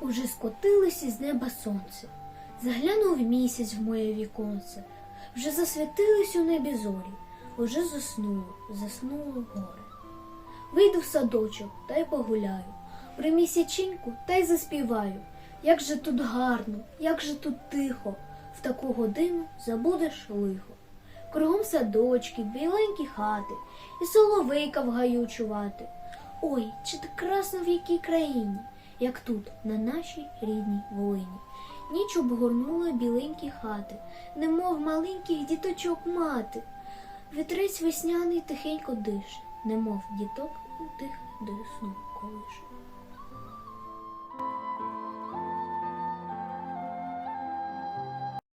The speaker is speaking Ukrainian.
Уже скотилось із неба сонце, заглянув місяць в моє віконце, вже засвітились у небі зорі, уже заснуло, заснуло горе. Вийду в садочок та й погуляю, при місячинку та й заспіваю. Як же тут гарно, як же тут тихо, в таку годину забудеш лихо. Кругом садочки, біленькі хати, і соловейка в гаю чувати. Ой, чи так красно в якій країні, як тут, на нашій рідній Волині. Ніч обгорнула біленькі хати, немов маленьких діточок мати. Вітрець весняний тихенько дише, немов діток тих до сну колише.